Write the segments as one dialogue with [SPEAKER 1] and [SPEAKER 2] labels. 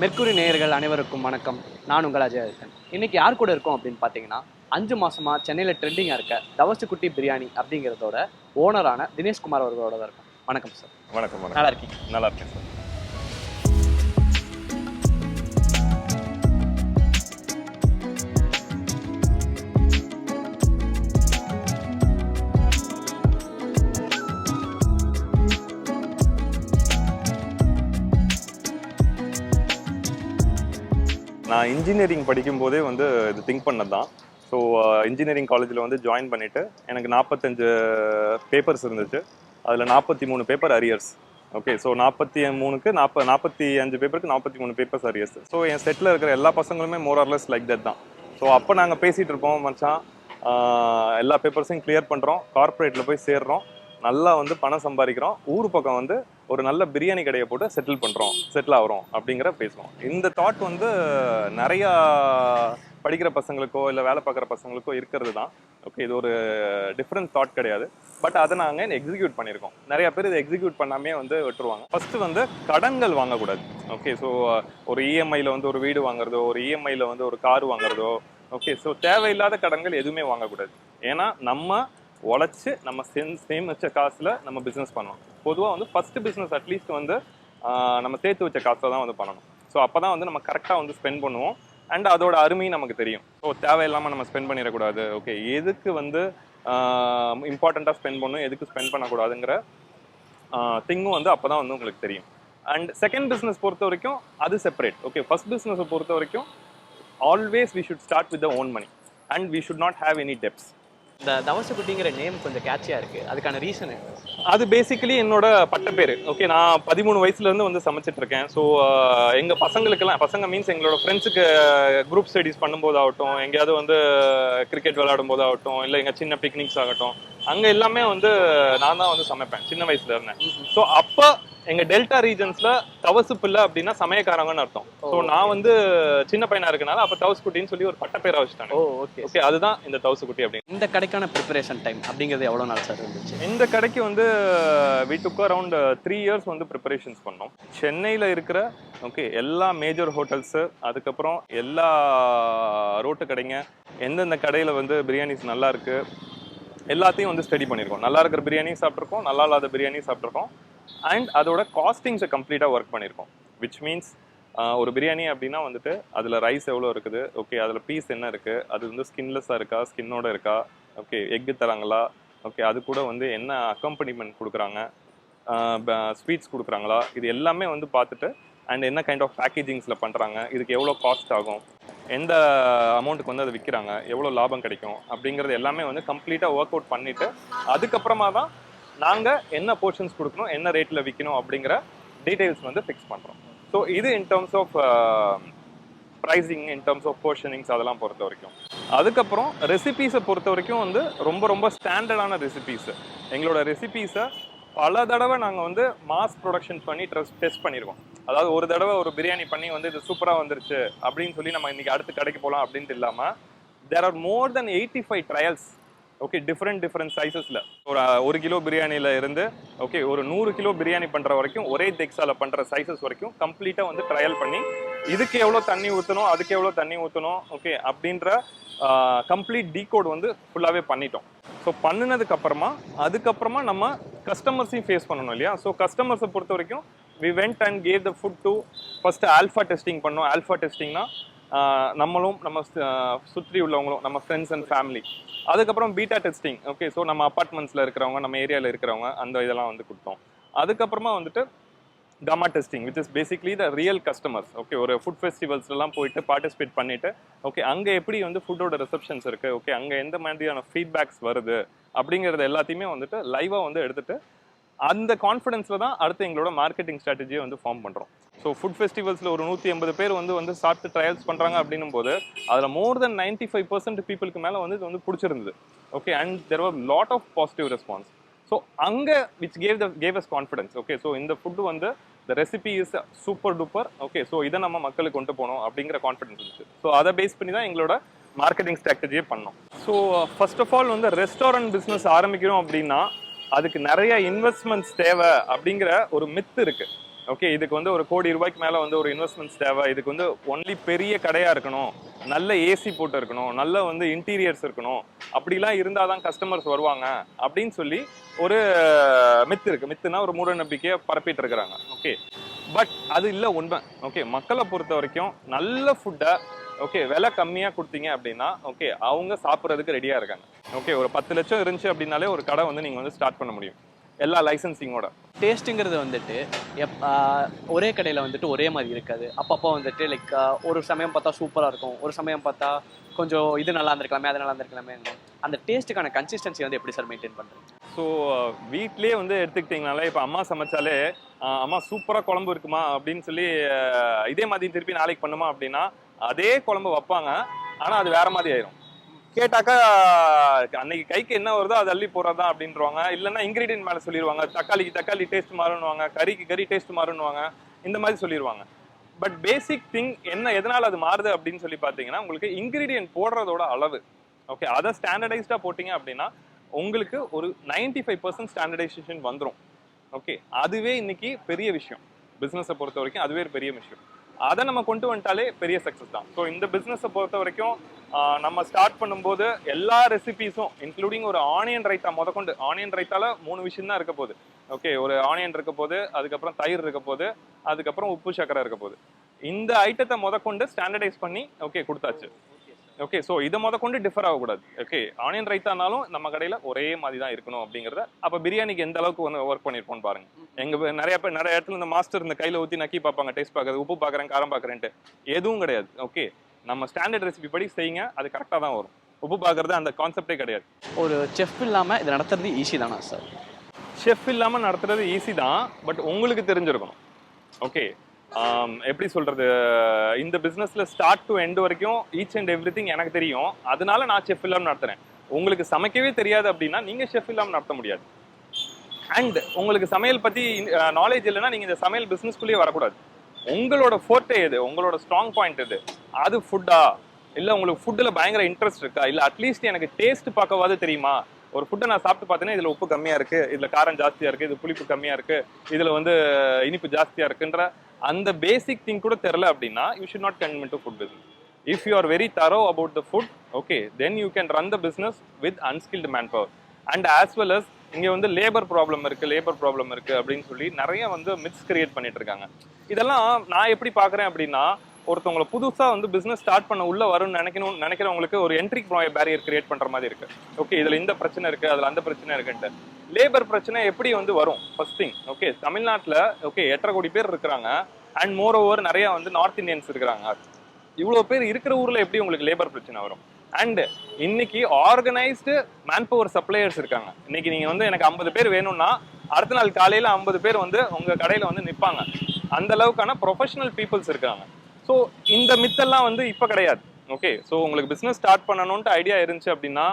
[SPEAKER 1] Mercury நேயர்கள் அனைவருக்கும் வணக்கம். நான் உங்கள் அஜய் இருக்கேன் இன்னைக்கு யார் கூட இருக்கோம் அப்படின்னு பார்த்தீங்கன்னா அஞ்சு மாசமா சென்னையில் ட்ரெண்டிங்காக இருக்க தவசுக்குட்டி பிரியாணி அப்படிங்கிறதோட ஓனரான தினேஷ்குமார் அவர்களோட தான் இருக்கும். வணக்கம் சார்
[SPEAKER 2] வணக்கம் வணக்கம்.
[SPEAKER 1] நல்லா இருக்கீங்க.
[SPEAKER 2] நல்லா இருக்கேன் சார் நான் இன்ஜினியரிங் படிக்கும்போதே வந்து இது திங்க் பண்ணது தான் ஸோ இன்ஜினியரிங் காலேஜில் வந்து ஜாயின் பண்ணிவிட்டு எனக்கு நாற்பத்தஞ்சு பேப்பர்ஸ் இருந்துச்சு. அதில் நாற்பத்தி மூணு பேப்பர் அரியர்ஸ் ஓகே ஸோ நாற்பத்தி மூணுக்கு நாற்ப நாற்பத்தி அஞ்சு பேப்பருக்கு நாற்பத்தி மூணு பேப்பர்ஸ் அரியர்ஸ் ஸோ என் செட்டில் இருக்கிற எல்லா பசங்களுமே more or less like that தான். ஸோ அப்போ நாங்கள் பேசிகிட்டு இருப்போம் மச்சான். எல்லா பேப்பர்ஸையும் கிளியர் பண்ணுறோம் கார்ப்பரேட்டில் போய் சேர்றோம். நல்லா வந்து பணம் சம்பாதிக்கிறோம். ஊர் பக்கம் வந்து ஒரு நல்ல பிரியாணி கடையை போட்டு செட்டில் பண்ணுறோம் செட்டில் ஆகிறோம் அப்படிங்கிற பேசுவோம் இந்த தாட் வந்து நிறையா படிக்கிற பசங்களுக்கோ இல்லை வேலை பார்க்குற பசங்களுக்கோ இருக்கிறது தான். ஓகே இது ஒரு டிஃப்ரெண்ட் தாட் கிடையாது. பட் அதை நாங்கள் எக்ஸிக்யூட் பண்ணியிருக்கோம். நிறைய பேர் இதை எக்ஸிக்யூட் பண்ணாமே வந்து விட்டுருவாங்க. ஃபஸ்ட்டு வந்து கடன்கள் வாங்கக்கூடாது. ஓகே ஸோ ஒரு இஎம்ஐயில் வந்து ஒரு வீடு வாங்குறதோ ஒரு இஎம்ஐயில் வந்து ஒரு கார் வாங்குறதோ ஓகே ஸோ தேவையில்லாத கடன்கள் எதுவுமே வாங்கக்கூடாது. ஏன்னா நம்ம உழைச்சி நம்ம சேம் சேமிச்ச காசில் நம்ம பிஸ்னஸ் பண்ணணும். பொதுவாக வந்து ஃபர்ஸ்ட் பிஸ்னஸ் அட்லீஸ்ட் வந்து நம்ம சேர்த்து வச்ச காசை தான் வந்து பண்ணணும். ஸோ அப்போ தான் வந்து நம்ம கரெக்டாக வந்து ஸ்பெண்ட் பண்ணுவோம். அண்ட் அதோட அருமையும் நமக்கு தெரியும். ஸோ தேவையில்லாமல் நம்ம ஸ்பெண்ட் பண்ணிடக்கூடாது. ஓகே எதுக்கு வந்து இம்பார்ட்டண்ட்டாக ஸ்பெண்ட் பண்ணணும்? எதுக்கு ஸ்பெண்ட் பண்ணக்கூடாதுங்கிற திங்கும் வந்து அப்போ தான் வந்து உங்களுக்கு தெரியும். அண்ட் செகண்ட் பிஸ்னஸ் பொறுத்த வரைக்கும் அது செப்பரேட் ஓகே ஃபர்ஸ்ட் பிஸ்னஸை பொறுத்த வரைக்கும் always we should start with the own money and we should not have any debts
[SPEAKER 1] இந்த தவசுக்குட்டிங்கிற நேம் கொஞ்சம் கேட்சியாக இருக்குது அதுக்கான ரீசன்
[SPEAKER 2] அது பேசிக்கலி என்னோட பட்டப்பேரு. ஓகே நான் பதிமூணு வயசுல இருந்து வந்து சமைச்சிட்டு இருக்கேன் ஸோ எங்க பசங்களுக்கெல்லாம் பசங்க மீன்ஸ் எங்களோட ஃப்ரெண்ட்ஸுக்கு குரூப் ஸ்டடீஸ் பண்ணும்போது ஆகட்டும் எங்கேயாவது வந்து கிரிக்கெட் விளையாடும் போது ஆகட்டும் இல்லை எங்க சின்ன பிக்னிக்ஸ் ஆகட்டும் அங்க எல்லாமே வந்து நான் தான் வந்து சமைப்பேன் சின்ன வயசுல இருந்தேன் ஸோ அப்போ எங்க டெல்டா ரீஜன்ஸ்ல தவசு பிள்ளை அப்படின்னா சமயக்காரங்கன்னு அர்த்தம். ஸோ நான் வந்து சின்ன பையனா இருக்கனால அப்ப தவசு குட்டின்னு சொல்லி ஒரு பட்டப்பேரா வச்சுட்டாங்க.
[SPEAKER 1] ஓ ஓகே
[SPEAKER 2] ஓகே அதுதான் இந்த தவசு குட்டி அப்படின்னு
[SPEAKER 1] இந்த கடைக்கான ப்ரிப்பரேஷன் டைம் அப்படிங்கிறது எவ்வளோ நாள் சார் இருந்துச்சு?
[SPEAKER 2] இந்த கடைக்கு வந்து we took around three years வந்து ப்ரிப்பரேஷன்ஸ் பண்ணோம். சென்னையில் இருக்கிற ஓகே எல்லா மேஜர் ஹோட்டல்ஸு அதுக்கப்புறம் எல்லா ரோட்டு கடைங்க எந்தெந்த கடையில் வந்து பிரியாணிஸ் நல்லா இருக்கு எல்லாத்தையும் வந்து ஸ்டடி பண்ணியிருக்கோம். நல்லா இருக்கிற பிரியாணி சாப்பிட்ருக்கோம் நல்லா இல்லாத பிரியாணி சாப்பிட்ருக்கோம் அண்ட் அதோட காஸ்டிங்ஸை கம்ப்ளீட்டாக ஒர்க் பண்ணியிருக்கோம் விச் மீன்ஸ் ஒரு பிரியாணி அப்படின்னா வந்துட்டு அதில் ரைஸ் எவ்வளோ இருக்குது? ஓகே அதில் பீஸ் என்ன இருக்குது அது வந்து ஸ்கின்லெஸ்ஸாக இருக்கா? ஸ்கின்னோட இருக்கா? ஓகே எக்கு தராங்களா? ஓகே அது கூட வந்து என்ன அக்கம்பனிமெண்ட் கொடுக்குறாங்க? ஸ்வீட்ஸ் கொடுக்குறாங்களா? இது எல்லாமே வந்து பார்த்துட்டு அண்ட் என்ன கைண்ட் ஆஃப் பேக்கேஜிங்ஸில் பண்ணுறாங்க இதுக்கு எவ்வளோ காஸ்ட் ஆகும்? எந்த அமௌண்ட்டுக்கு வந்து அதை விற்கிறாங்க? எவ்வளோ லாபம் கிடைக்கும்? அப்படிங்கிறது எல்லாமே வந்து கம்ப்ளீட்டாக ஒர்க் அவுட் பண்ணிவிட்டு அதுக்கப்புறமா தான் நாங்கள் என்ன போர்ஷன்ஸ் கொடுக்கணும் என்ன ரேட்டில் விற்கணும் அப்படிங்கிற டீட்டெயில்ஸ் வந்து ஃபிக்ஸ் பண்ணுறோம் ஸோ இது in terms of pricing in terms of portionings அதெல்லாம் பொறுத்த வரைக்கும். அதுக்கப்புறம் ரெசிபீஸை பொறுத்த வரைக்கும் வந்து ரொம்ப ரொம்ப ஸ்டாண்டர்டான ரெசிபீஸ் எங்களோட ரெசிபீஸை பல தடவை நாங்கள் வந்து மாஸ் ப்ரொடக்ஷன் பண்ணி ட்ரெஸ் டெஸ்ட் பண்ணியிருக்கோம் அதாவது ஒரு தடவை ஒரு பிரியாணி பண்ணி வந்து இது சூப்பராக வந்துருச்சு அப்படின்னு சொல்லி நம்ம இன்றைக்கி அடுத்து கடைக்கு போகலாம் அப்படின்ட்டு இல்லாமல் there are more than eighty five trials okay different different சைஸஸில் ஒரு ஒரு கிலோ பிரியாணியில் இருந்து ஓகே ஒரு நூறு கிலோ பிரியாணி பண்ணுற வரைக்கும் ஒரே தெக்ஸால பண்ணுற சைஸஸ் வரைக்கும் கம்ப்ளீட்டாக வந்து ட்ரையல் பண்ணி இதுக்கு எவ்வளோ தண்ணி ஊற்றணும் அதுக்கு எவ்வளோ தண்ணி ஊற்றணும் ஓகே அப்படின்ற கம்ப்ளீட் டீகோட் வந்து ஃபுல்லாகவே பண்ணிட்டோம். ஸோ பண்ணினதுக்கப்புறமா அதுக்கப்புறமா நம்ம கஸ்டமர்ஸையும் ஃபேஸ் பண்ணணும் இல்லையா? ஸோ கஸ்டமர்ஸை பொறுத்த வரைக்கும் we went and gave the food to first alpha testing பண்ணோம். ஆல்ஃபா டெஸ்டிங்னா நம்மளும் நம்ம சுற்றி உள்ளவங்களும் நம்ம ஃப்ரெண்ட்ஸ் அண்ட் ஃபேமிலி அதுக்கப்புறம் பீட்டா டெஸ்டிங் ஓகே ஸோ நம்ம அப்பார்ட்மெண்ட்ஸில் இருக்கிறவங்க நம்ம ஏரியாவில் இருக்கிறவங்க அந்த இதெல்லாம் வந்து கொடுத்தோம். அதுக்கப்புறமா வந்துட்டு gamma testing which is basically the real customers okay ஒரு ஃபுட் ஃபெஸ்டிவல்ஸ்லாம் போயிட்டு பார்ட்டிசிபேட் பண்ணிட்டு ஓகே அங்கே எப்படி வந்து ஃபுட்டோட ரிசப்ஷன்ஸ் இருக்குது ஓகே அங்கே எந்த மாதிரியான ஃபீட்பேக்ஸ் வருது? அப்படிங்கிறது எல்லாத்தையுமே வந்துட்டு லைவாக வந்து எடுத்துகிட்டு அந்த கான்ஃபிடன்ஸில் தான் அடுத்து எங்களோட மார்க்கெட்டிங் ஸ்ட்ராட்டஜியை வந்து ஃபார்ம் பண்ணுறோம் ஸோ ஃபுட் ஃபெஸ்டிவல்ஸில் ஒரு நூற்றி எண்பது பேர் வந்து வந்து சாப்பிட்டு ட்ரையல்ஸ் பண்ணுறாங்க அப்படின்னும் போது அதில் more than ninety five percent பீப்புளுக்கு மேலே வந்து இது வந்து பிடிச்சிருந்தது. Okay and there were lot of positive response so அங்கே which gave the gave us confidence okay so இந்த ஃபுட்டு வந்து the recipe is super duper okay so இதை நம்ம மக்களுக்கு கொண்டு போகணும் அப்படிங்கிற கான்ஃபிடன்ஸ் இருந்துச்சு. ஸோ அதை பேஸ் பண்ணி தான் எங்களோட மார்க்கெட்டிங் ஸ்ட்ராட்டஜியே பண்ணோம். ஸோ ஃபர்ஸ்ட் ஆஃப் ஆல் வந்து ரெஸ்டாரண்ட் பிஸ்னஸ் ஆரம்பிக்கிறோம் அப்படின்னா அதுக்கு நிறைய இன்வெஸ்ட்மெண்ட்ஸ் தேவை அப்படிங்கிற ஒரு மித்து இருக்கு. ஓகே இதுக்கு வந்து ஒரு கோடி ரூபாய்க்கு மேலே வந்து ஒரு இன்வெஸ்ட்மெண்ட்ஸ் தேவை. இதுக்கு வந்து ஒன்லி பெரிய கடையாக இருக்கணும். நல்ல ஏசி போட்டு இருக்கணும். நல்ல வந்து இன்டீரியர்ஸ் இருக்கணும். அப்படிலாம் இருந்தால் தான் கஸ்டமர்ஸ் வருவாங்க அப்படின்னு சொல்லி ஒரு மித்து இருக்கு. மித்துனா ஒரு மூட நம்பிக்கையை பரப்பிட்டு இருக்கிறாங்க. ஓகே பட் அது இல்லை உண்மை. ஓகே மக்களை பொறுத்த வரைக்கும் நல்ல ஃபுட்டை ஓகே விலை கம்மியாக கொடுத்தீங்க அப்படின்னா ஓகே அவங்க சாப்பிட்றதுக்கு ரெடியாக இருக்காங்க. ஓகே ஒரு பத்து லட்சம் இருந்துச்சு அப்படின்னாலே ஒரு கடை வந்து நீங்க வந்து ஸ்டார்ட் பண்ண முடியும். எல்லா லைசன்சிங்கோட
[SPEAKER 1] டேஸ்ட்டுங்கிறது வந்துட்டு எப் ஒரே கடையில் வந்துட்டு ஒரே மாதிரி இருக்காது. அப்பப்போ வந்துட்டு லைக் ஒரு சமயம் பார்த்தா சூப்பராக இருக்கும். ஒரு சமயம் பார்த்தா கொஞ்சம் இது நல்லா இருந்திருக்கலாமே அது நல்லா இருந்திருக்கலாமே. அந்த டேஸ்ட்டுக்கான கன்சிஸ்டன்சி வந்து எப்படி சார் மெயின்டைன் பண்ணுறீங்க
[SPEAKER 2] ஸோ வீட்லயே வந்து எடுத்துக்கிட்டிங்கனாலே இப்போ அம்மா சமைச்சாலே அம்மா சூப்பராக குழம்பு இருக்குமா அப்படின்னு சொல்லி இதே மாதிரி திருப்பி நாளைக்கு பண்ணுமா அப்படின்னா அதே குழம்பு வைப்பாங்க. ஆனால் அது வேற மாதிரி ஆயிரும். கேட்டாக்கா அன்னைக்கு கைக்கு என்ன வருதோ அது அள்ளி போடுறதா அப்படின்றவாங்க. இல்லைன்னா இன்கிரீடியன்ட் மேலே சொல்லிடுவாங்க. தக்காளிக்கு தக்காளி டேஸ்ட் மாறுன்னுவாங்க. கறிக்கு கறி டேஸ்ட் மாறுன்னுவாங்க. இந்த மாதிரி சொல்லிடுவாங்க. பட் பேசிக் திங் என்ன எதனால அது மாறுது அப்படின்னு சொல்லி பார்த்தீங்கன்னா உங்களுக்கு இன்கிரீடியன்ட் போடுறதோட அளவு. ஓகே அதை ஸ்டாண்டர்டைஸ்டாக போட்டிங்க அப்படின்னா உங்களுக்கு ஒரு 95% ஃபைவ் பர்சன்ட் ஸ்டாண்டர்டைசேஷன் வந்துடும் ஓகே அதுவே இன்னைக்கு பெரிய விஷயம். பிஸ்னஸை பொறுத்த வரைக்கும் அதுவே ஒரு பெரிய விஷயம். அதை நம்ம கொண்டு வந்துட்டாலே பெரிய சக்ஸஸ் தான். ஸோ இந்த பிஸ்னஸை பொறுத்த வரைக்கும் நம்ம ஸ்டார்ட் பண்ணும்போது எல்லா ரெசிபீஸும் இன்க்ளூடிங் ஒரு ஆனியன் ரைத்தா முதக்கொண்டு ஆனியன் ரைத்தால மூணு விஷயம் தான் இருக்க போகுது. ஓகே ஒரு ஆனியன் இருக்க போகுது அதுக்கப்புறம் தயிர் இருக்க போகுது அதுக்கப்புறம் உப்பு சக்கரை இருக்க போகுது. இந்த ஐட்டத்தை முதக்கொண்டு ஸ்டாண்டர்டைஸ் பண்ணி ஓகே கொடுத்தாச்சு. ஓகே ஸோ இதை முதக்கொண்டு டிஃபர் ஆகக்கூடாது. ஓகே ஆனியன் ரைத்தானாலும் நம்ம கடையில் ஒரே மாதிரி தான் இருக்கணும் அப்படிங்கிறத அப்போ பிரியாணிக்கு எந்த அளவுக்கு வந்து ஒர்க் பண்ணியிருப்போம் பாருங்க. எங்க நிறைய பேர் நிறைய இடத்துல இந்த மாஸ்டர் இந்த கையில் ஊற்றி நக்கி பார்ப்பாங்க டேஸ்ட் பார்க்குறது உப்பு பார்க்குறேன் காரம் பார்க்குறேன்ட்டு. எதுவும் கிடையாது. ஓகே நம்ம ஸ்டாண்டர்ட் ரெசிபி படி செய்யுங்க அது கரெக்டாக தான் வரும். உப்பு பார்க்கறது அந்த கான்செப்டே கிடையாது.
[SPEAKER 1] ஒரு செஃப் இல்லாமல் இதை நடத்துறது ஈஸி தானா சார்
[SPEAKER 2] ஷெஃப் இல்லாமல் நடத்துறது ஈஸி தான் பட் உங்களுக்கு தெரிஞ்சிருக்கணும். ஓகே எப்படி சொல்றது? இந்த பிஸ்னஸ்ல ஸ்டார்ட் டு எண்ட் வரைக்கும் ஈச் அண்ட் எவ்ரி எனக்கு தெரியும். அதனால நான் செஃப் இல்லாமல் நடத்துறேன். உங்களுக்கு சமைக்கவே தெரியாது அப்படின்னா நீங்க செஃப் இல்லாமல் நடத்த முடியாது. அண்ட் உங்களுக்கு சமையல் பத்தி நாலேஜ் இல்லைன்னா நீங்க இந்த சமையல் பிசினஸ்க்குள்ளேயே வரக்கூடாது. உங்களோட ஃபோர்ட்டே எது? உங்களோட ஸ்ட்ராங் பாயிண்ட் எது? அது ஃபுட்டா இல்லை உங்களுக்கு ஃபுட்டில் பயங்கர இன்ட்ரெஸ்ட் இருக்கா? இல்லை அட்லீஸ்ட் எனக்கு டேஸ்ட் பார்க்கவாது தெரியுமா? ஒரு ஃபுட்டை நான் சாப்பிட்டு பார்த்தேன்னா இதில் உப்பு கம்மியாக இருக்குது இதில் காரம் ஜாஸ்தியாக இருக்குது இது புளிப்பு கம்மியாக இருக்குது இதில் வந்து இனிப்பு ஜாஸ்தியாக இருக்குன்ற அந்த பேசிக் திங் கூட தெரில அப்படின்னா you should not convent to food business if you are very thorough about the food okay then you can run the business with unskilled man power and as well as இங்கே வந்து labour problem இருக்கு labour problem இருக்கு அப்படின்னு சொல்லி நிறைய வந்து myths create பண்ணிட்டு இருக்காங்க. இதெல்லாம் நான் எப்படி பாக்குறேன் அப்படின்னா ஒருத்தவங்களை புதுசா வந்து பிசினஸ் ஸ்டார்ட் பண்ண உள்ள வரும்னு நினைக்கணும் நினைக்கிறவங்களுக்கு ஒரு என்ட்ரி பேரியர் கிரியேட் பண்ற மாதிரி இருக்கு. ஓகே இதுல இந்த பிரச்சனை இருக்கு அதில் அந்த பிரச்சனை இருக்குன்ட்டு. லேபர் பிரச்சனை எப்படி வந்து வரும்? ஃபர்ஸ்ட் திங் ஓகே தமிழ்நாட்டுல ஓகே எட்டரை கோடி பேர் இருக்கிறாங்க. அண்ட் மோர் ஓவர் நிறைய வந்து நார்த் இந்தியன்ஸ் இருக்கிறாங்க. இவ்வளவு பேர் இருக்கிற ஊர்ல எப்படி உங்களுக்கு லேபர் பிரச்சனை வரும்? அண்ட் இன்னைக்கு ஆர்கனைஸ்டு மேன் பவர் சப்ளையர்ஸ் இருக்காங்க. இன்னைக்கு நீங்கள் வந்து எனக்கு ஐம்பது பேர் வேணும்னா அடுத்த நாள் காலையில் ஐம்பது பேர் வந்து உங்கள் கடையில் வந்து நிற்பாங்க அந்த அளவுக்கான ப்ரொஃபஷனல் பீப்புள்ஸ் இருக்காங்க. ஸோ இந்த மித்தெல்லாம் வந்து இப்போ கிடையாது. ஓகே ஸோ உங்களுக்கு பிஸ்னஸ் ஸ்டார்ட் பண்ணணுன்ட்டு ஐடியா இருந்துச்சு அப்படின்னா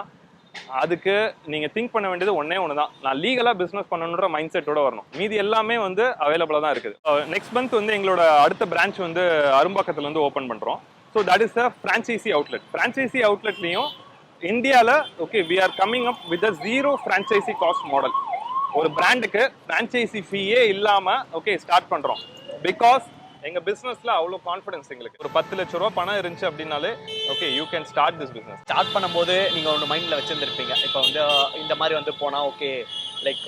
[SPEAKER 2] அதுக்கு நீங்கள் திங்க் பண்ண வேண்டியது ஒன்றே ஒன்று தான் நான் லீகலாக பிஸ்னஸ் பண்ணணுன்ற மைண்ட் செட்டோட வரணும். மீதி எல்லாமே வந்து அவைலபிளாக தான் இருக்குது. Uh, நெக்ஸ்ட் மந்த் வந்து எங்களோட அடுத்த பிரான்ச் வந்து அரும்பாக்கத்தில் வந்து ஓப்பன் பண்ணுறோம் so that is a franchisee outlet franchisee அவுட்லெட்லேயும் இந்தியாவில் okay we are coming up with a zero franchisee cost model ஒரு பிராண்டுக்கு ஃப்ரான்ச்சைசி ஃபீயே இல்லாமல் ஓகே ஸ்டார்ட் பண்ணுறோம் பிகாஸ் எங்கள் பிஸ்னஸில் அவ்வளோ கான்ஃபிடன்ஸ் எங்களுக்கு. ஒரு பத்து லட்ச ரூபா பணம் இருந்துச்சு அப்படின்னாலே okay you can start this business
[SPEAKER 1] start பண்ணும்போது நீங்கள் ஒன்று மைண்டில் வச்சுருந்துருப்பீங்க. இப்போ வந்து இந்த மாதிரி வந்து போனால் ஓகே லைக்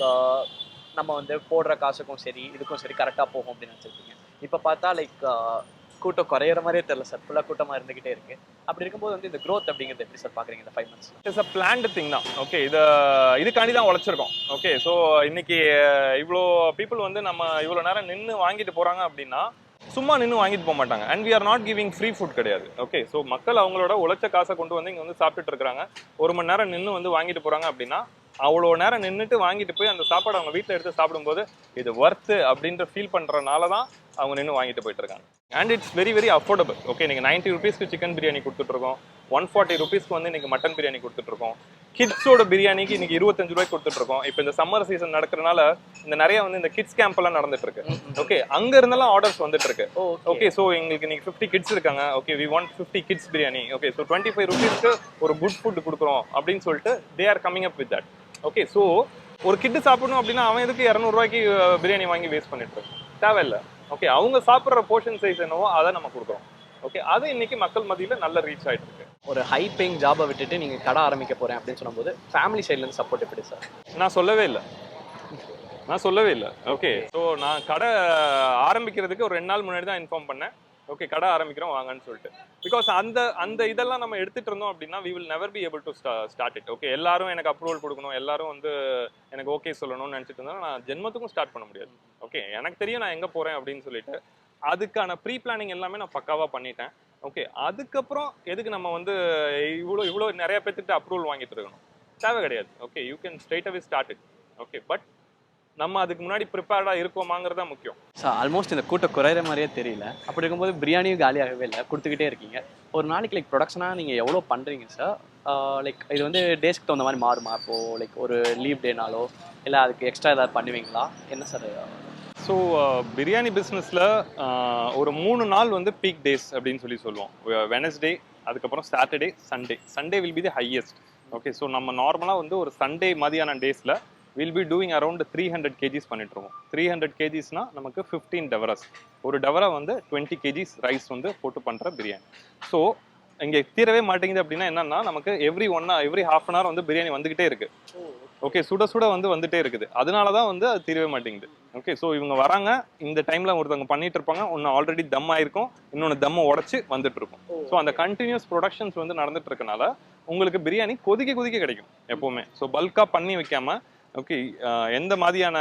[SPEAKER 1] நம்ம வந்து போடுற காசுக்கும் சரி இதுக்கும் சரி கரெக்டாக போகும் அப்படின்னு நினச்சிருப்பீங்க. இப்போ பார்த்தா லைக் கூட்டம் குறையிற மாதிரியே தெரியல சார். ஃபுல்லாக கூட்டமாக இருந்துகிட்டே இருக்கு. அப்படி இருக்கும்போது வந்து இந்த க்ரோத் அப்படிங்கிறது எப்படி சார் பார்க்குறீங்க இந்த five months
[SPEAKER 2] it's a planned thing தான். ஓகே இதை இதுக்காண்டி தான் உழைச்சிருக்கோம். ஓகே ஸோ இன்னைக்கு இவ்வளோ பீப்புள் வந்து நம்ம இவ்வளோ நேரம் நின்று வாங்கிட்டு போகிறாங்க அப்படின்னா சும்மா நின்று வாங்கிட்டு போக மாட்டாங்க. And we are not giving free food கிடையாது. ஓகே ஸோ மக்கள் அவங்களோட உழைச்ச காசை கொண்டு வந்து இங்கே வந்து சாப்பிட்டுட்டு இருக்கிறாங்க. ஒரு மணி நேரம் நின்று வந்து வாங்கிட்டு போகிறாங்க அப்படின்னா அவ்வளோ நேரம் நின்றுட்டு வாங்கிட்டு போய் அந்த சாப்பாடு அவங்க வீட்டில் எடுத்து சாப்பிடும்போது இது ஒர்த்து அப்படின்ற ஃபீல் பண்ணுறனால தான் அவங்க நின்று வாங்கிட்டு போயிட்டு இருக்காங்க. And it's very very affordable okay நீங்கள் நைன்ட்டி ருபீஸ்க்கு சிக்கன் பிரியாணி கொடுத்துட்ருக்கோம் ஒன் ஃபார்ட்டி ருபீஸ்க்கு வந்து இன்னைக்கு மட்டன் பிரியாணி கொடுத்துட்ருக்கோம் கிட்ஸோட பிரியாணிக்கு இன்னைக்கு இருபத்தஞ்சு ரூபாய்க்கு கொடுத்துட்ருக்கோம் இப்போ இந்த சம்மர் சீசன் நடக்கிறனால இந்த நிறைய வந்து இந்த கிட்ஸ் கேம்ப் எல்லாம் நடந்துட்டு இருக்கு ஓகே அங்க இருந்தெல்லாம் ஆர்டர்ஸ் வந்துட்டு இருக்கு ஓகே ஸோ எங்களுக்கு இன்னைக்கு ஃபிஃப்டி கிட்ஸ் இருக்காங்க. Okay we want fifty kids biryani okay so twenty five ருபீஸ்க்கு ஒரு குட் ஃபுட் கொடுக்குறோம் அப்படின்னு சொல்லிட்டு they are coming up with that okay so ஒரு கிட்டு சாப்பிடணும் அப்படின்னா அவன் எதுக்கு இரநூறுவாய்க்கு பிரியாணி வாங்கி வேஸ்ட் பண்ணிட்டு தேவையில்லை. ஓகே அவங்க சாப்பிட்ற போர்ஷன் சைஸ் என்னவோ அதை நம்ம கொடுக்குறோம். ஓகே அது இன்னைக்கு மக்கள் மத்தியில நல்ல ரீச் ஆயிட்டு இருக்கு.
[SPEAKER 1] ஒரு ஹை பேயிங் ஜாபை விட்டுட்டு நீங்க கடை ஆரம்பிக்க போறேன் அப்படின்னு சொல்லும்போது ஃபேமிலி சைட்ல இருந்து சப்போர்ட் எப்படி சார்
[SPEAKER 2] நான் சொல்லவே இல்லை. நான் சொல்லவே இல்லை. ஓகே ஸோ நான் கடை ஆரம்பிக்கிறதுக்கு ஒரு ரெண்டு நாள் முன்னாடி தான் இன்ஃபார்ம் பண்ணேன். ஓகே கடை ஆரம்பிக்கிறோம் வாங்கன்னு சொல்லிட்டு. பிகாஸ் அந்த அந்த இதெல்லாம் நம்ம எடுத்துட்டு இருந்தோம் அப்படின்னா we will never be able to start it okay எல்லாரும் எனக்கு அப்ரூவல் கொடுக்கணும் எல்லாரும் வந்து எனக்கு ஓகே சொல்லணும்னு நினச்சிட்டு இருந்தா நான் ஜென்மத்துக்கும் ஸ்டார்ட் பண்ண முடியாது. ஓகே எனக்கு தெரியும் நான் எங்கே போகிறேன் அப்படின்னு சொல்லிட்டு. அதுக்கான ப்ரீ பிளானிங் எல்லாமே நான் பக்காவாக பண்ணிட்டேன். ஓகே அதுக்கப்புறம் எதுக்கு நம்ம வந்து இவ்வளோ இவ்வளோ நிறைய பேர்த்துட்டு அப்ரூவல் வாங்கிட்டு இருக்கணும்? தேவை கிடையாது. Okay you can straight away start it okay but நம்ம அதுக்கு முன்னாடி ப்ரிப்பேர்டாக இருக்கோமாங்கிறது தான் முக்கியம்.
[SPEAKER 1] சார் ஆல்மோஸ்ட் இந்த கூட்டம் குறையிற மாதிரியே தெரியல. அப்படி இருக்கும்போது பிரியாணியும் காலியாகவே இல்லை. கொடுத்துக்கிட்டே இருக்கீங்க. ஒரு நாளைக்கு லைக் ப்ரொடக்ஷனாக நீங்கள் எவ்வளோ பண்ணுறீங்க சார் லைக் இது வந்து டேஸ்க்கு தகுந்த மாதிரி மாறுமா? இப்போ லைக் ஒரு லீவ் டேனாலோ இல்லை அதுக்கு எக்ஸ்ட்ரா ஏதாவது பண்ணுவீங்களா? என்ன சார்
[SPEAKER 2] ஸோ பிரியாணி பிஸ்னஸில் ஒரு மூணு நாள் வந்து பீக் டேஸ் அப்படின்னு சொல்லி சொல்லுவோம். வெனஸ்டே அதுக்கப்புறம் Saturday Sunday Sunday will be the highest okay so நம்ம நார்மலாக வந்து ஒரு சண்டே மாதிரியான டேஸில் will be doing around three hundred KGs பண்ணிட்டுருவோம். Three hundred கேஜிஸ்னா நமக்கு ஃபிஃப்டீன் டெவரஸ் ஒரு டெவரா வந்து டுவெண்ட்டி கேஜிஸ் ரைஸ் வந்து போட்டு பண்ணுற பிரியாணி. ஸோ இங்கே தீரவே மாட்டேங்குது அப்படின்னா என்னன்னா நமக்கு every one every half an hour வந்து பிரியாணி வந்துகிட்டே இருக்கு. ஓகே சுட சுட வந்து வந்துட்டே இருக்குது. அதனால தான் வந்து அது தீரவே மாட்டேங்குது. ஓகே ஸோ இவங்க வராங்க இந்த டைம்ல ஒருத்தவங்க பண்ணிட்டு இருப்பாங்க ஒன்று ஆல்ரெடி தம் ஆயிருக்கும் இன்னொன்று தம்மை உடச்சி வந்துட்டு இருக்கும் ஸோ அந்த கண்டினியூஸ் ப்ரொடக்ஷன்ஸ் வந்து நடந்துட்டு இருக்கனால உங்களுக்கு பிரியாணி கொதிக்க கொதிக்க கிடைக்கும் எப்பவுமே. ஸோ பல்காக பண்ணி வைக்காம ஓகே எந்த மாதிரியான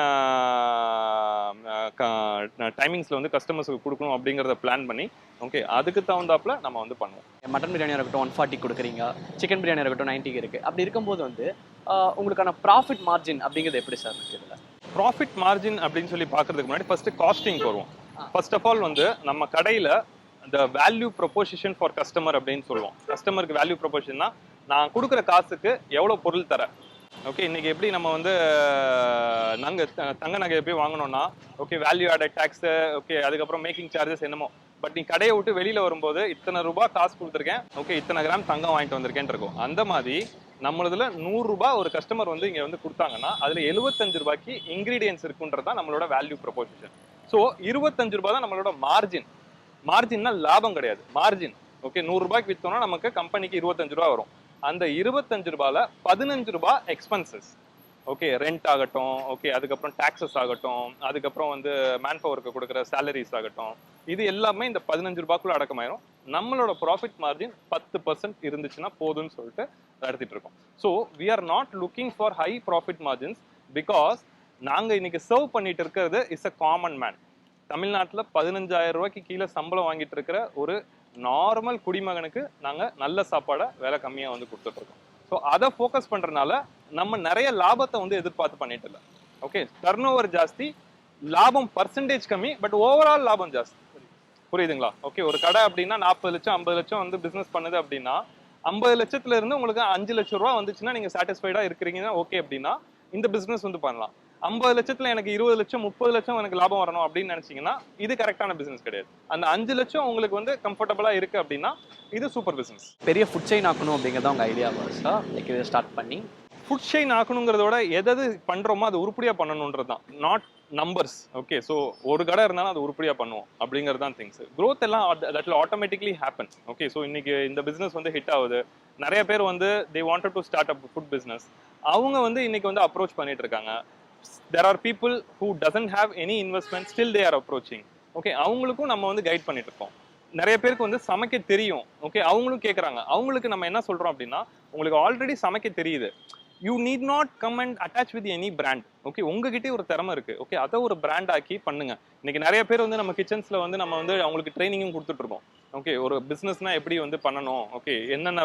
[SPEAKER 2] டைமிங்ஸ்ல வந்து கஸ்டமர்ஸுக்கு கொடுக்கணும் அப்படிங்கிறத பிளான் பண்ணி ஓகே அதுக்கு தகுந்தாப்புல நம்ம வந்து பண்ணுவோம்.
[SPEAKER 1] மட்டன் பிரியாணியாக இருக்கட்டும் ஒன் ஃபார்ட்டி கொடுக்குறீங்க. சிக்கன் பிரியாணியாக இருக்கட்டும் நைன்ட்டிக்கு இருக்குது அப்படி இருக்கும்போது வந்து உங்களுக்கான ப்ராஃபிட் மார்ஜின் அப்படிங்கிறது எப்படி சார் இருக்குது
[SPEAKER 2] ப்ராஃபிட் மார்ஜின் அப்படின்னு சொல்லி பார்க்கறதுக்கு முன்னாடி ஃபர்ஸ்ட் காஸ்டிங் வருவோம் ஃபர்ஸ்ட் ஆஃப் ஆல் வந்து நம்ம கடையில இந்த வேல்யூ ப்ரொபோசிஷன் ஃபார் கஸ்டமர் அப்படின்னு சொல்லுவோம். கஸ்டமருக்கு வேல்யூ ப்ரொபோசிஷன்னா நான் கொடுக்குற காசுக்கு எவ்வளோ பொருள் தரேன்? ஓகே இன்னைக்கு எப்படி நம்ம வந்து நங்க த- தங்க நகையை போய் வாங்கணும்னா okay value added tax okay அதுக்கப்புறம் மேக்கிங் சார்ஜஸ் என்னமோ. பட் நீ கடையை விட்டு வெளியில வரும்போது இத்தனை ரூபாய் காசு கொடுத்துருக்கேன். ஓகே இத்தனை கிராம் தங்கம் வாங்கிட்டு வந்திருக்கேன் இருக்கும். அந்த மாதிரி நம்மளதுல நூறு ரூபாய் ஒரு கஸ்டமர் வந்து இங்க வந்து கொடுத்தாங்கன்னா அதுல எழுபத்தஞ்சு ரூபாய்க்கு இன்கிரீடியன்ஸ் இருக்குன்றதா நம்மளோட வேல்யூ ப்ரொபோசிஷன் ஸோ இருபத்தஞ்சு ரூபாய் தான் நம்மளோட மார்ஜின் மார்ஜின்னா லாபம் கிடையாது. மார்ஜின் ஓகே நூறு ரூபாய்க்கு வித்தோம்னா நமக்கு கம்பெனிக்கு இருபத்தஞ்சு ரூபா வரும். அந்த இருபத்தஞ்சு ரூபாயில் பதினஞ்சு ரூபாய் எக்ஸ்பென்சஸ் ஓகே ரெண்ட் ஆகட்டும் ஓகே அதுக்கப்புறம் டாக்ஸஸ் ஆகட்டும் அதுக்கப்புறம் வந்து மேன் பவருக்கு கொடுக்குற சேலரிஸ் ஆகட்டும் இது எல்லாமே இந்த பதினஞ்சு ரூபாய்க்குள்ள அடக்கமாயிரும். நம்மளோட ப்ராஃபிட் மார்ஜின் பத்து பர்சன்ட் இருந்துச்சுன்னா போதும்னு சொல்லிட்டு நடத்திட்டு இருக்கோம். So we are not looking for high profit margins because நாங்கள் இன்னைக்கு சர்வ் பண்ணிட்டு இருக்கிறது இஸ் அ காமன் மேன் தமிழ்நாட்டில் பதினஞ்சாயிரம் ரூபாய்க்கு கீழே சம்பளம் வாங்கிட்டு இருக்கிற ஒரு நார்மல் குடிமகனுக்கு நாங்க நல்ல சாப்பாடை விலை கம்மியா வந்து கொடுத்துட்ருக்கோம். ஸோ அதை ஃபோக்கஸ் பண்றதுனால நம்ம நிறைய லாபத்தை வந்து எதிர்பார்த்து பண்ணிட்டு இல்லை. ஓகே டர்ன் ஓவர் ஜாஸ்தி லாபம் பர்சன்டேஜ் கம்மி பட் ஓவரால் லாபம் ஜாஸ்தி. புரியுதுங்களா? ஓகே ஒரு கடை அப்படின்னா நாற்பது லட்சம் ஐம்பது லட்சம் வந்து பிசினஸ் பண்ணுது அப்படின்னா ஐம்பது லட்சத்துல இருந்து உங்களுக்கு அஞ்சு லட்சம் ரூபா வந்துச்சுன்னா நீங்க சாட்டிஸ்ஃபைடா இருக்கிறீங்கன்னா ஓகே அப்படின்னா இந்த பிசினஸ் வந்து பண்ணலாம். ஐம்பது லட்சத்துல எனக்கு இருபது லட்சம் முப்பது லட்சம் எனக்கு லாபம் வரணும் அப்படின்னு நினைச்சீங்கன்னா இது கரெக்டான பிசினஸ் கிடையாது. அந்த அஞ்சு லட்சம் உங்களுக்கு வந்து கம்ஃபர்டபுளா இருக்கு அப்படின்னா இது சூப்பர் பிசினஸ்
[SPEAKER 1] பெரிய ஃபுட் செயின் ஆக்கணும் அப்படிங்கிறத உங்கள் ஐடியா சார் லைக் இதை ஸ்டார்ட் பண்ணி.
[SPEAKER 2] ஃபுட் செயின் ஆக்கணுங்கிறதோட எதாவது பண்றோமோ அது உருப்படியா பண்ணணுன்றது தான் நாட் நம்பர்ஸ் ஓகே ஸோ ஒரு கடை இருந்தாலும் அது உருப்படியா பண்ணுவோம் அப்படிங்கிறது தான் திங்ஸ் growth எல்லாம் that will automatically happen okay so இன்னைக்கு இந்த பிசினஸ் வந்து ஹிட் ஆகுது. நிறைய பேர் வந்து they wanted to start up food business அவங்க வந்து இன்னைக்கு வந்து அப்ரோச் பண்ணிட்டு இருக்காங்க. There are people who doesn't have any investment still they are approaching okay அவங்களுக்கும் நம்ம வந்து கைட் பண்ணிட்டு இருக்கோம் நிறைய பேருக்கு வந்து சமைக்க தெரியும். ஓகே அவங்களும் கேட்குறாங்க அவங்களுக்கு நம்ம என்ன சொல்றோம் அப்படின்னா உங்களுக்கு ஆல்ரெடி சமைக்க தெரியுது. You need not come and attach with any brand okay உங்ககிட்டே ஒரு திறமை இருக்கு. ஓகே அதை ஒரு பிராண்ட் ஆக்கி பண்ணுங்க. இன்னைக்கு நிறைய பேர் வந்து நம்ம கிச்சன்ஸ்ல வந்து நம்ம வந்து அவங்களுக்கு ட்ரைனிங்கும் கொடுத்துட்டு இருக்கோம் ஓகே ஒரு பிஸ்னஸ்னால் எப்படி வந்து பண்ணணும்? ஓகே என்னென்ன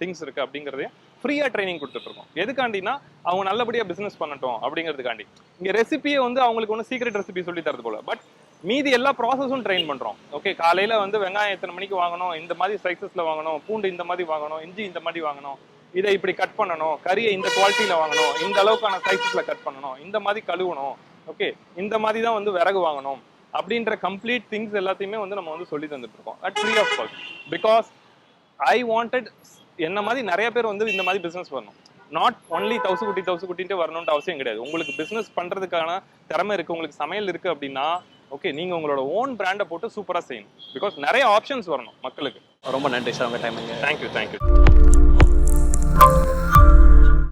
[SPEAKER 2] திங்ஸ் இருக்கு அப்படிங்கிறதையும் ஃப்ரீயாக ட்ரைனிங் கொடுத்துட்ருக்கோம் எதுக்காண்டினா அவங்க நல்லபடியாக பிஸ்னஸ் பண்ணட்டும் அப்படிங்கிறதுக்காண்டி. இங்கே ரெசிபியை வந்து அவங்களுக்கு ஒன்றும் சீக்ரெட் ரெசிபி சொல்லி தரது போல. பட் மீதி எல்லா ப்ராசஸும் ட்ரெயின் பண்ணுறோம் ஓகே காலையில் வந்து வெங்காயம் எத்தனை மணிக்கு வாங்கணும்? இந்த மாதிரி சைஸஸ்ல வாங்கணும். பூண்டு இந்த மாதிரி வாங்கணும். இஞ்சி இந்த மாதிரி வாங்கணும். இதை இப்படி கட் பண்ணணும். கறியை இந்த குவாலிட்டியில் வாங்கணும். இந்த அளவுக்கான சைஸஸில் கட் பண்ணணும். இந்த மாதிரி கழுவணும். ஓகே இந்த மாதிரி தான் வந்து விறகு வாங்கணும். அப்படின்ற கம்ப்ளீட் திங்ஸ் எல்லாத்தையுமே வந்து நம்ம வந்து சொல்லி தந்துட்டு இருக்கோம் at free of cost because I wanted என்ன மாதிரி நிறைய பேர் வந்து இந்த மாதிரி பிசினஸ் வரணும். நாட் ஒன்லி தௌசு குட்டி தௌசு குட்டின்ட்டு வரணும்ட்டு அவசியம் கிடையாது. உங்களுக்கு பிசினஸ் பண்றதுக்கான திறமை இருக்கு உங்களுக்கு சமையல் இருக்கு அப்படின்னா ஓகே நீங்கள் உங்களோட ஓன் பிராண்டை போட்டு சூப்பராக செய்யணும். பிகாஸ் நிறைய ஆப்ஷன்ஸ் வரணும் மக்களுக்கு.
[SPEAKER 1] ரொம்ப நன்றி சார் உங்கள் டைமிங்க
[SPEAKER 2] தேங்க்யூ தேங்க்யூ